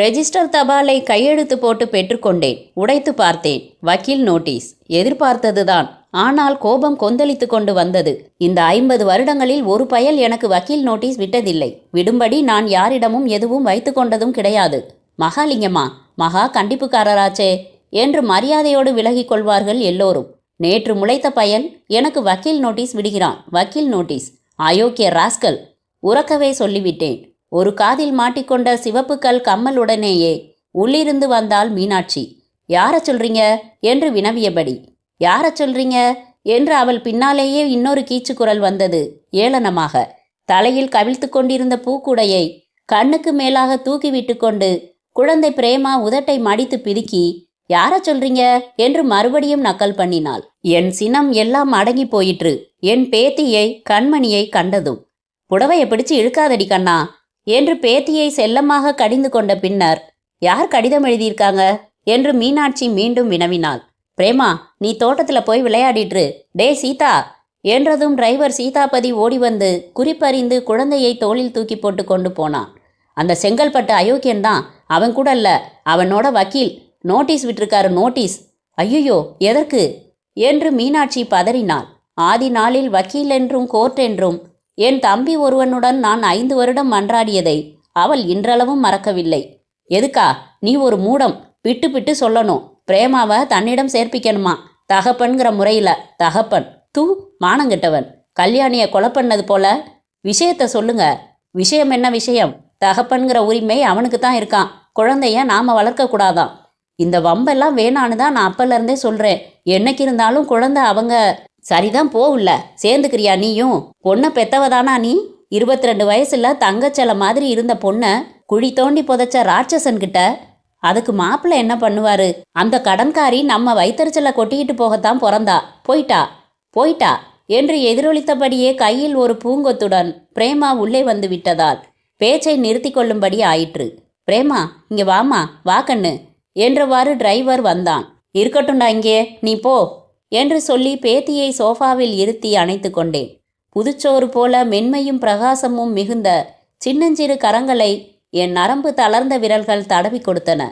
Register தபாலை கையெழுத்து போட்டு பெற்றுக்கொண்டேன். உடைத்து பார்த்தேன். வக்கீல் நோட்டீஸ். எதிர்பார்த்ததுதான். ஆனால் கோபம் கொந்தளித்து கொண்டு வந்தது. இந்த ஐம்பது வருடங்களில் ஒரு பயல் எனக்கு வக்கீல் நோட்டீஸ் விட்டதில்லை. விடும்படி நான் யாரிடமும் எதுவும் வைத்து கொண்டதும் கிடையாது. மகாலிங்கம்மா மகா கண்டிப்புக்காரராச்சே என்று மரியாதையோடு விலகிக் கொள்வார்கள் எல்லோரும். நேற்று முளைத்த பயல் எனக்கு வக்கீல் நோட்டீஸ் விடுகிறான். வக்கீல் நோட்டீஸ். அயோக்கிய ராஸ்கல். உறக்கவே சொல்லிவிட்டேன். ஒரு காதில் மாட்டிக்கொண்ட சிவப்பு கல் கம்மலுடனேயே உள்ளிருந்து வந்தாள் மீனாட்சி. யார சொல்றீங்க? என்று வினவியபடி. யார சொல்றீங்க? என்று அவள் பின்னாலேயே இன்னொரு கீச்சு குரல் வந்தது ஏளனமாக. தலையில் கவிழ்த்து கொண்டிருந்த பூக்குடையை கண்ணுக்கு மேலாக தூக்கிவிட்டு கொண்டு குழந்தை பிரேமா உதட்டை மடித்து பிதுக்கி யார சொல்றீங்க? என்று மறுபடியும் நக்கல் பண்ணினாள். என் சினம் எல்லாம் அடங்கி போயிற்று. என் பேத்தியை கண்மணியை கண்டதும். புடவையை பிடிச்சு இழுக்காதடி கண்ணா. என்று பேத்தியை செல்லமாக கடிந்து கொண்ட பின்னர் யார் கடிதம் எழுதியிருக்காங்க? என்று மீனாட்சி மீண்டும் வினவினாள். பிரேமா நீ தோட்டத்தில் போய் விளையாடிட்டு டே சீதா! என்றதும் டிரைவர் சீதாபதி ஓடி வந்து குறிப்பறிந்து குழந்தையை தோளில் தூக்கி போட்டு கொண்டு போனான். அந்த செங்கல்பட்டு அயோக்கியன் தான். அவன் கூட இல்ல. அவனோட வக்கீல். நோட்டீஸ் விட்டிருக்காரு நோட்டீஸ். ஐயோ எதற்கு? என்று மீனாட்சி பதறினாள். ஆதி நாளில் வக்கீல் என்றும் கோர்ட் என்றும் என் தம்பி ஒருவனுடன் நான் ஐந்து வருடம் மன்றாடியதை அவள் இன்றளவும் மறக்கவில்லை. எதுக்கா நீ ஒரு மூடம் பிட்டு பிட்டு சொல்லணும். பிரேமாவை தன்னிடம் சேர்ப்பிக்கணுமா? தகப்பன்கிற முறையில். தகப்பன் தூ மானங்கிட்டவன். கல்யாணியை கொலை பண்ணது போல. விஷயத்த சொல்லுங்க. விஷயம் என்ன விஷயம்? தகப்பன்கிற உரிமை அவனுக்கு தான் இருக்கான். குழந்தைய நாம வளர்க்கக்கூடாதான் இந்த வம்பெல்லாம் வேணான்னு தான் நான் அப்பலேருந்தே சொல்கிறேன் என்னைக்கு இருந்தாலும் குழந்தை அவங்க சரிதான் போகல சேர்ந்துக்கிறியா நீயும்? பொண்ணை பெத்தவதானா நீ? இருபத்தி ரெண்டு வயசுல தங்கச்சலை மாதிரி இருந்த பொண்ணை குழி தோண்டி புதைச்ச ராட்சசன் கிட்ட அதுக்கு மாப்பிள்ளை என்ன பண்ணுவாரு? அந்த கடன்காரி நம்ம வைத்தறிச்சலை கொட்டிக்கிட்டு போகத்தான் பிறந்தா. போயிட்டா? போயிட்டா? என்று எதிரொலித்தபடியே கையில் ஒரு பூங்கொத்துடன் பிரேமா உள்ளே வந்து விட்டதால் பேச்சை நிறுத்தி கொள்ளும்படி ஆயிற்று. பிரேமா இங்கே வாமா வா கண்ணு என்றவாறு டிரைவர் வந்தான். இருக்கட்டும்டா இங்கே நீ போ. என்று சொல்லி பேத்தியை சோஃபாவில் இருத்தி அணைத்து கொண்டேன். புதுச்சோறு போல மென்மையும் பிரகாசமும் மிகுந்த சின்னஞ்சிறு கரங்களை என் நரம்பு தளர்ந்த விரல்கள் தடவி கொடுத்தன.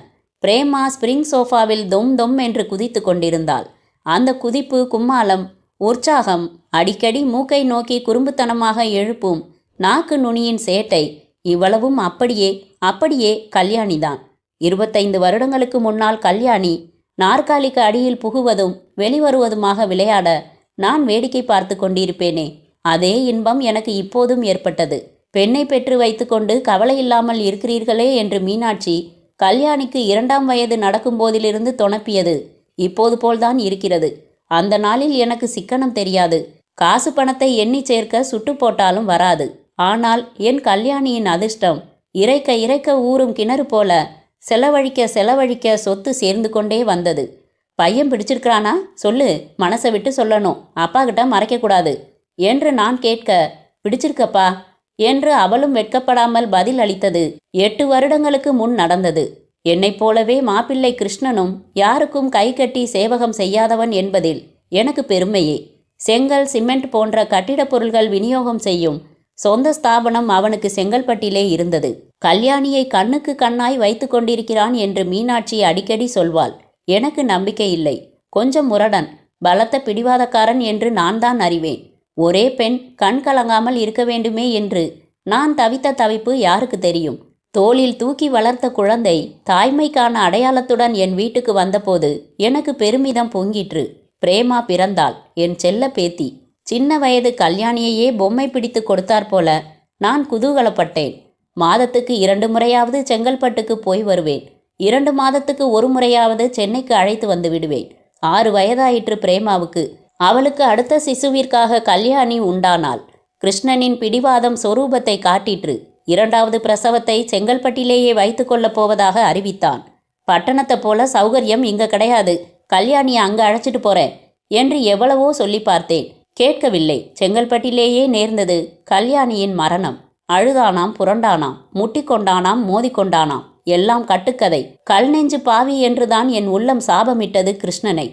பிரேமா ஸ்பிரிங் சோஃபாவில் தொம் தொம் என்று குதித்து கொண்டிருந்தாள். அந்த குதிப்பு கும்மாளம் உற்சாகம் அடிக்கடி மூக்கை நோக்கி குறும்புத்தனமாக எழுப்பும் நாக்கு நுனியின் சேட்டை இவ்வளவும் அப்படியே அப்படியே கல்யாணிதான். இருபத்தைந்து வருடங்களுக்கு முன்னால் கல்யாணி நாற்காலிக்கு அடியில் புகுவதும் வெளிவருவதுமாக விளையாட நான் வேடிக்கை பார்த்து கொண்டிருப்பேனே. அதே இன்பம் எனக்கு இப்போதும் ஏற்பட்டது. பெண்ணை பெற்று வைத்துக்கொண்டு கவலை இல்லாமல் இருக்கிறீர்களே என்று மீனாட்சி கல்யாணிக்கு இரண்டாம் வயது நடக்கும்போதிலிருந்து தொணப்பியது. இப்போது போல்தான் இருக்கிறது. அந்த நாளில் எனக்கு சிக்கனம் தெரியாது. காசு பணத்தை எண்ணி சேர்க்க சுட்டு போட்டாலும் வராது. ஆனால் என் கல்யாணியின் அதிர்ஷ்டம் இறைக்க இறைக்க ஊறும் கிணறு போல செலவழிக்க செலவழிக்க சொத்து சேர்ந்து கொண்டே வந்தது. பையன் பிடிச்சிருக்கிறானா? சொல்லு மனசை விட்டு சொல்லணும். அப்பா கிட்ட மறைக்கக்கூடாது. என்று நான் கேட்க பிடிச்சிருக்கப்பா என்று அவளும் வெட்கப்படாமல் பதில் அளித்தது. எட்டு வருடங்களுக்கு முன் நடந்தது. என்னைப் போலவே மாப்பிள்ளை கிருஷ்ணனும் யாருக்கும் கை கட்டி சேவகம் செய்யாதவன் என்பதில் எனக்கு பெருமையே. செங்கல் சிமெண்ட் போன்ற கட்டிடப் பொருள்கள் விநியோகம் செய்யும் சொந்த ஸ்தாபனம் அவனுக்கு செங்கல்பட்டிலே இருந்தது. கல்யாணியை கண்ணுக்கு கண்ணாய் வைத்து கொண்டிருக்கிறான் என்று மீனாட்சி அடிக்கடி சொல்வாள். எனக்கு நம்பிக்கை இல்லை. கொஞ்சம் முரடன் பலத்த பிடிவாதக்காரன் என்று நான் தான் அறிவேன். ஒரே பெண் கண் கலங்காமல் இருக்க வேண்டுமே என்று நான் தவித்த தவிப்பு யாருக்கு தெரியும்? தோளில் தூக்கி வளர்த்த குழந்தை தாய்மைக்கான அடையாளத்துடன் என் வீட்டுக்கு வந்தபோது எனக்கு பெருமிதம் பொங்கிற்று. பிரேமா பிறந்தாள். என் செல்ல பேத்தி. சின்ன வயது கல்யாணியையே பொம்மை பிடித்து கொடுத்தாற்போல நான் குதூகலப்பட்டேன். மாதத்துக்கு இரண்டு முறையாவது செங்கல்பட்டுக்கு போய் வருவேன். இரண்டு மாதத்துக்கு ஒரு முறையாவது சென்னைக்கு அழைத்து வந்து விடுவேன். ஆறு வயதாயிற்று பிரேமாவுக்கு. அவளுக்கு அடுத்த சிசுவிற்காக கல்யாணி உண்டானாள். கிருஷ்ணனின் பிடிவாதம் சொரூபத்தை காட்டிற்று. இரண்டாவது பிரசவத்தை செங்கல்பட்டிலேயே வைத்து கொள்ளப் போவதாக அறிவித்தான். பட்டணத்தை போல சௌகரியம் இங்க கிடையாது. கல்யாணியை அங்கே அழைச்சிட்டு போறேன் என்று எவ்வளவோ சொல்லி பார்த்தேன். கேட்கவில்லை. செங்கல்பட்டிலேயே நேர்ந்தது கல்யாணியின் மரணம். அழுதானாம் புரண்டானாம் முட்டிக்கொண்டானாம் மோதிக்கொண்டானாம். எல்லாம் கட்டுக்கதை. கல் நெஞ்சு பாவி என்றுதான் என் உள்ளம் சாபமிட்டது கிருஷ்ணனை.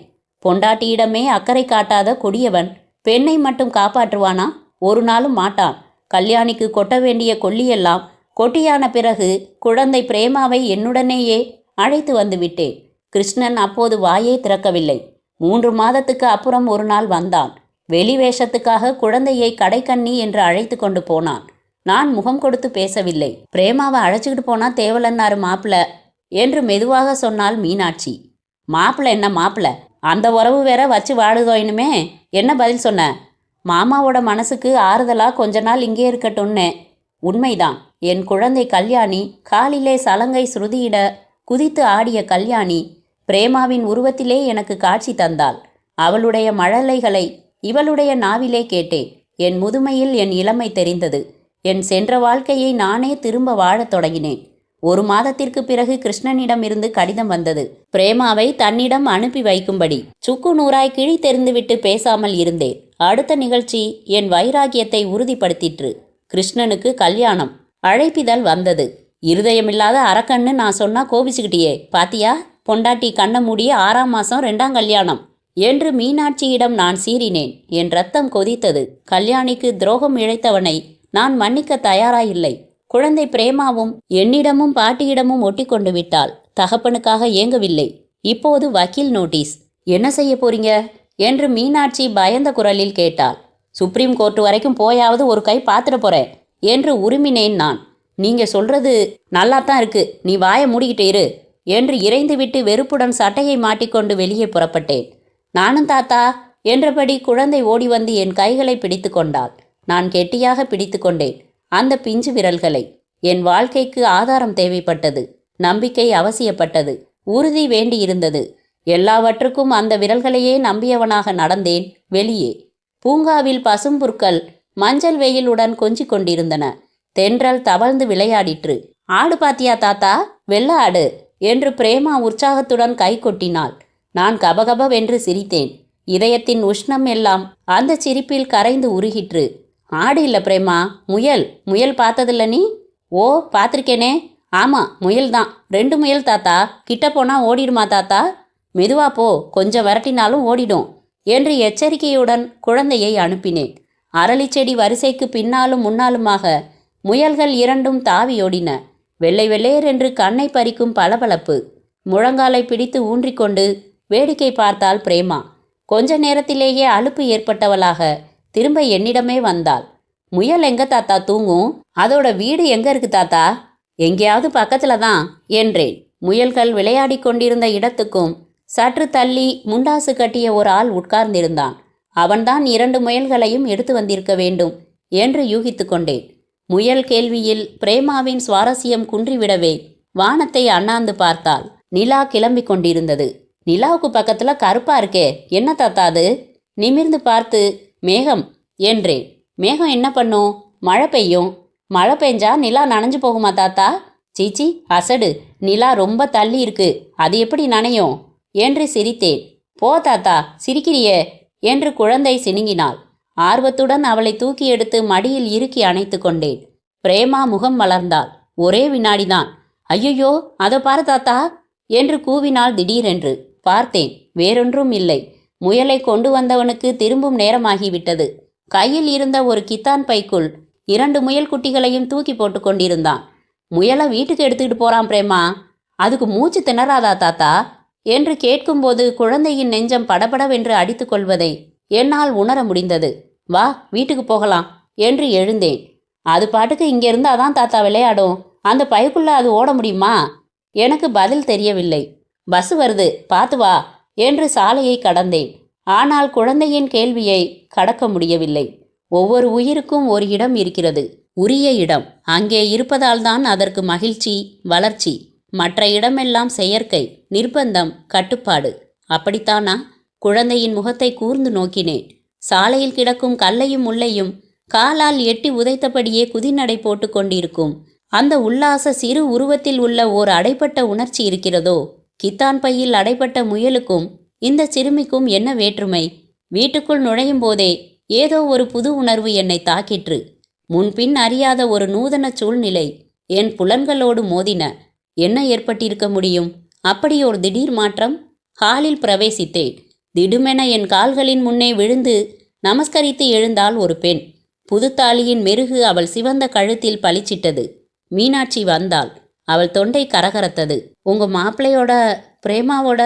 பொண்டாட்டியிடமே அக்கறை காட்டாத கொடியவன் பெண்ணை மட்டும் காப்பாற்றுவானா? ஒரு நாளும் மாட்டான். கல்யாணிக்கு கொட்ட வேண்டிய கொல்லியெல்லாம் கொட்டியான பிறகு குழந்தை பிரேமாவை என்னுடனேயே அழைத்து வந்து விட்டேன். கிருஷ்ணன் அப்போது வாயே திறக்கவில்லை. மூன்று மாதத்துக்கு அப்புறம் ஒரு நாள் வந்தான். வெளி வேஷத்துக்காக குழந்தையை கடைக்கண்ணி என்று அழைத்து கொண்டு போனான். நான் முகம் கொடுத்து பேசவில்லை. பிரேமாவை அழைச்சிக்கிட்டு போனா தேவலன்னாரு மாப்பிள என்று மெதுவாக சொன்னாள் மீனாட்சி. மாப்பிள என்ன மாப்பிள? அந்த உறவு வேற வச்சு வாழுதோயினுமே என்ன பதில் சொன்ன? மாமாவோட மனசுக்கு ஆறுதலா கொஞ்ச நாள் இங்கே இருக்கட்டும்னு. உண்மைதான். என் குழந்தை கல்யாணி காலிலே சலங்கை சுருதியிட குதித்து ஆடிய கல்யாணி பிரேமாவின் உருவத்திலே எனக்கு காட்சி தந்தாள். அவளுடைய மழலைகளை இவளுடைய நாவிலே கேட்டேன். என் முதுமையில் என் இளமை தெரிந்தது. என் சென்ற வாழ்க்கையை நானே திரும்ப வாழத் தொடங்கினேன். ஒரு மாதத்திற்கு பிறகு கிருஷ்ணனிடமிருந்து கடிதம் வந்தது. பிரேமாவை தன்னிடம் அனுப்பி வைக்கும்படி. சுக்கு நூறாய் கிழி தெரிந்துவிட்டு பேசாமல் இருந்தேன். அடுத்த நிகழ்ச்சி என் வைராகியத்தை உறுதிப்படுத்திற்று. கிருஷ்ணனுக்கு கல்யாணம். அழைப்பிதழ் வந்தது. இருதயமில்லாத அரக்கன்னு நான் சொன்னா கோபிச்சுக்கிட்டியே. பாத்தியா? பொண்டாட்டி கண்ண மூடிய ஆறாம் மாசம் ரெண்டாம் கல்யாணம். என்று மீனாட்சியிடம் நான் சீறினேன். என் ரத்தம் கொதித்தது. கல்யாணிக்கு துரோகம் இழைத்தவனை நான் மன்னிக்க தயாராயில்லை. குழந்தை பிரேமாவும் என்னிடமும் பாட்டியிடமும் ஒட்டி கொண்டு விட்டாள். தகப்பனுக்காக ஏங்கவில்லை. இப்போது வக்கீல் நோட்டீஸ். என்ன செய்ய போறீங்க? என்று மீனாட்சி பயந்த குரலில் கேட்டாள். சுப்ரீம் கோர்ட் வரைக்கும் போயாவது ஒரு கை பார்த்துட போறேன் என்று உருமினேன் நான். நீங்க சொல்றது நல்லா தான் இருக்கு. நீ வாய மூடிக்கிட்டு இரு என்று இறைந்துவிட்டு வெறுப்புடன் சட்டையை மாட்டிக்கொண்டு வெளியே புறப்பட்டேன். நானும் தாத்தா என்றபடி குழந்தை ஓடி வந்து என் கைகளை பிடித்து கொண்டாள். நான் கெட்டியாக பிடித்து கொண்டேன். அந்த பிஞ்சு விரல்களை என் வாழ்க்கைக்கு ஆதாரம் தேவைப்பட்டது. நம்பிக்கை அவசியப்பட்டது. உறுதி வேண்டியிருந்தது. எல்லாவற்றுக்கும் அந்த விரல்களையே நம்பியவனாக நடந்தேன். வெளியே. பூங்காவில் பசும்புற்கள் மஞ்சள் வெயிலுடன் கொஞ்சிக் கொண்டிருந்தன. தென்றல் தவழ்ந்து விளையாடிற்று. ஆடு பாத்தியா தாத்தா? வெள்ள ஆடு! என்று பிரேமா உற்சாகத்துடன் கை கொட்டினாள். நான் கபகபவென்று சிரித்தேன். இதயத்தின் உஷ்ணம் எல்லாம் அந்த சிரிப்பில் கரைந்து உருகிற்று. ஆடு இல்லை பிரேமா முயல். முயல் பார்த்ததில்ல நீ? ஓ பார்த்துருக்கேனே. ஆமாம் முயல் தான். ரெண்டு முயல் தாத்தா. கிட்ட போனால் ஓடிடுமா தாத்தா? மெதுவா போ. கொஞ்சம் விரட்டினாலும் ஓடிடும். என்று எச்சரிக்கையுடன் குழந்தையை அனுப்பினேன். அரளிச்செடி வரிசைக்கு பின்னாலும் முன்னாலுமாக முயல்கள் இரண்டும் தாவியோடின. வெள்ளை வெள்ளேரென்று கண்ணை பறிக்கும் பளபளப்பு. முழங்காலை பிடித்து ஊன்றிக்கொண்டு வேடிக்கை பார்த்தாள் பிரேமா. கொஞ்ச நேரத்திலேயே அலுப்பு ஏற்பட்டவளாக திரும்ப என்னிடமே வந்தாள். முயல் எங்க தாத்தா? தூங்கும். அதோட வீடு எங்க இருக்கு தாத்தா? எங்கேயாவது பக்கத்துல தான் என்றேன். முயல்கள் விளையாடிக் கொண்டிருந்த இடத்துக்கும் சற்று தள்ளி முண்டாசு கட்டிய ஒரு ஆள் உட்கார்ந்திருந்தான். அவன்தான் இரண்டு முயல்களையும் எடுத்து வந்திருக்க வேண்டும் என்று யூகித்து கொண்டேன். முயல் கேள்வியில் பிரேமாவின் சுவாரஸ்யம் குன்றிவிடவே வானத்தை அண்ணாந்து பார்த்தாள். நிலா கிளம்பி கொண்டிருந்தது. நிலாவுக்கு பக்கத்துல கருப்பா இருக்கே. என்ன தாத்தா அது? நிமிர்ந்து பார்த்து மேகம் என்றேன். மேகம் என்ன பண்ணும்? மழை பெய்யும். மழை பெஞ்சா நிலா நனைஞ்சு போகுமா தாத்தா? சீச்சி அசடு. நிலா ரொம்ப தள்ளி இருக்கு. அது எப்படி நனையும்? என்று சிரித்தேன். போ தாத்தா சிரிக்கிறியே என்று குழந்தை சினுங்கினாள். ஆர்வத்துடன் அவளை தூக்கி எடுத்து மடியில் இறுக்கி அணைத்து கொண்டேன். பிரேமா முகம் வளர்ந்தாள். ஒரே வினாடிதான். ஐயையோ அதை பாரு தாத்தா என்று கூவினாள் திடீரென்று. பார்த்தேன் வேறொன்றும் இல்லை. முயலை கொண்டு வந்தவனுக்கு திரும்பும் நேரமாகிவிட்டது. கையில் இருந்த ஒரு கித்தான் பைக்குள் இரண்டு முயல் குட்டிகளையும் தூக்கி போட்டு கொண்டிருந்தான். முயலை வீட்டுக்கு எடுத்துக்கிட்டு போறான் பிரேமா. அதுக்கு மூச்சு திணறாதா தாத்தா? என்று கேட்கும்போது குழந்தையின் நெஞ்சம் படபடவென்று அடித்து கொள்வதை என்னால் உணர முடிந்தது. வா வீட்டுக்கு போகலாம் என்று எழுந்தேன். அது பாட்டுக்கு இங்கே இருந்தால் தான் தாத்தா விளையாடும். அந்த பைக்குள்ள அது ஓட முடியுமா? எனக்கு பதில் தெரியவில்லை. பஸ் வருது பார்த்து வா. என்று சாலையை கடந்தேன். ஆனால் குழந்தையின் கேள்வியை கடக்க முடியவில்லை. ஒவ்வொரு உயிருக்கும் ஒரு இடம் இருக்கிறது உரிய இடம். அங்கே இருப்பதால்தான் அதற்கு மகிழ்ச்சி வளர்ச்சி. மற்ற இடமெல்லாம் செயற்கை நிர்பந்தம் கட்டுப்பாடு. அப்படித்தானா? குழந்தையின் முகத்தை கூர்ந்து நோக்கினேன். சாலையில் கிடக்கும் கல்லையும் முள்ளையும் காலால் எட்டி உதைத்தபடியே குதிநடை போட்டு கொண்டிருக்கும். அந்த உல்லாச சிறு உருவத்தில் உள்ள ஓர் அடைப்பட்ட உணர்ச்சி இருக்கிறதோ? கித்தான் பையில் அடைப்பட்ட முயலுக்கும் இந்த சிறுமிக்கும் என்ன வேற்றுமை? வீட்டுக்குள் நுழையும் போதே ஏதோ ஒரு புது உணர்வு என்னை தாக்கிற்று. முன்பின் அறியாத ஒரு நூதன சூழ்நிலை என் புலன்களோடு மோதின. என்ன ஏற்பட்டிருக்க முடியும்? அப்படி ஒரு திடீர் மாற்றம்? ஹாலில் பிரவேசித்தேன். திடுமென என் கால்களின் முன்னே விழுந்து நமஸ்கரித்து எழுந்தாள் ஒரு பெண். புதுத்தாலியின் மெருகு அவள் சிவந்த கழுத்தில் பளிச்சிட்டது. மீனாட்சி வந்தாள். அவள் தொண்டை கரகரத்தது. உங்க மாப்பிள்ளையோட பிரேமாவோட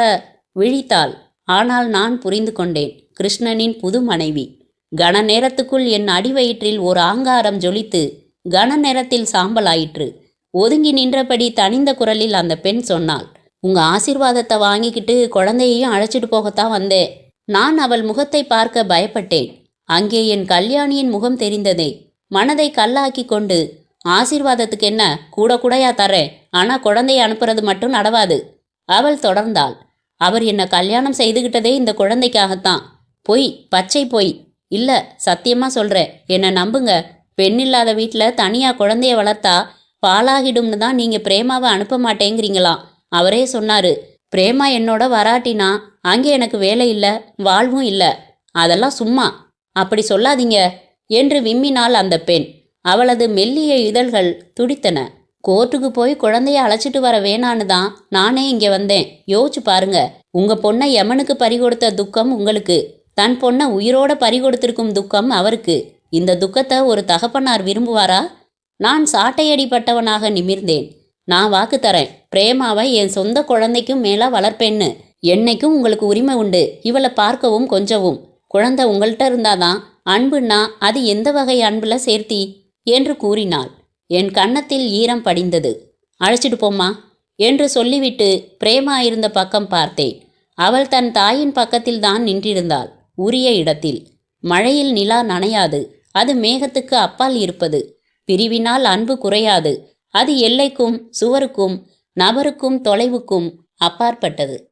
விழித்தாள். ஆனால் நான் புரிந்து கொண்டேன். கிருஷ்ணனின் புது மனைவி. கன நேரத்துக்குள் என் அடிவயிற்றில் ஒரு ஆங்காரம் ஜொலித்து கன நேரத்தில் சாம்பலாயிற்று. ஒதுங்கி நின்றபடி தனிந்த குரலில் அந்த பெண் சொன்னாள். உங்க ஆசீர்வாதத்தை வாங்கிக்கிட்டு குழந்தையையும் அழைச்சிட்டு போகத்தான் வந்தேன் நான் அவள் முகத்தை பார்க்க பயப்பட்டேன். அங்கே என் கல்யாணியின் முகம் தெரிந்ததே. மனதை கல்லாக்கி கொண்டு ஆசீர்வாதத்துக்கு என்ன? கூட கூடயா தரேன் ஆனால் குழந்தையை அனுப்புறது மட்டும் நடவாது. அவள் தொடர்ந்தாள். அவர் என்னை கல்யாணம் செய்துகிட்டதே இந்த குழந்தைக்காகத்தான். பொய் பச்சை பொய். இல்ல சத்தியமா சொல்றேன். என்னை நம்புங்க. பெண் இல்லாத வீட்டில் தனியாக குழந்தைய வளர்த்தா பாலாகிடும்னு தான் நீங்கள் பிரேமாவை அனுப்ப மாட்டேங்கிறீங்களாம். அவரே சொன்னாரு. பிரேமா என்னோட வராட்டினா அங்கே எனக்கு வேலை இல்லை வாழ்வும் இல்லை. அதெல்லாம் சும்மா. அப்படி சொல்லாதீங்க. என்று விம்மினாள் அந்த பெண். அவளது மெல்லிய இதழ்கள் துடித்தன. கோர்ட்டுக்கு போய் குழந்தைய அழைச்சிட்டு வர வேணான்னு தான் நானே இங்கே வந்தேன். யோசிச்சு பாருங்க. உங்க பொண்ணை யமனுக்கு பறிகொடுத்த துக்கம் உங்களுக்கு. தன் பொண்ணை உயிரோட பறிகொடுத்திருக்கும் துக்கம் அவருக்கு. இந்த துக்கத்தை ஒரு தகப்பனார் விரும்புவாரா? நான் சாட்டையடிப்பட்டவனாக நிமிர்ந்தேன். நான் வாக்கு தரேன். பிரேமாவை என் சொந்த குழந்தைக்கும் மேலா வளர்ப்பேன்னு. என்னைக்கும் உங்களுக்கு உரிமை உண்டு. இவளை பார்க்கவும் கொஞ்சவும். குழந்தை உங்கள்கிட்ட இருந்தாதான் அன்புன்னா அது எந்த வகை அன்புல சேர்த்தி? என்று கூறினாள். என் கன்னத்தில் ஈரம் படிந்தது. அழைச்சிட்டு போம்மா. என்று சொல்லிவிட்டு பிரேமா இருந்த பக்கம் பார்த்தேன். அவள் தன் தாயின் பக்கத்தில் தான் நின்றிருந்தாள் உரிய இடத்தில். மழையில் நிலா நனையாது. அது மேகத்துக்கு அப்பால் இருப்பது. பிரிவினால் அன்பு குறையாது. அது எல்லைக்கும் சுவருக்கும் நபருக்கும் தொலைவுக்கும் அப்பாற்பட்டது.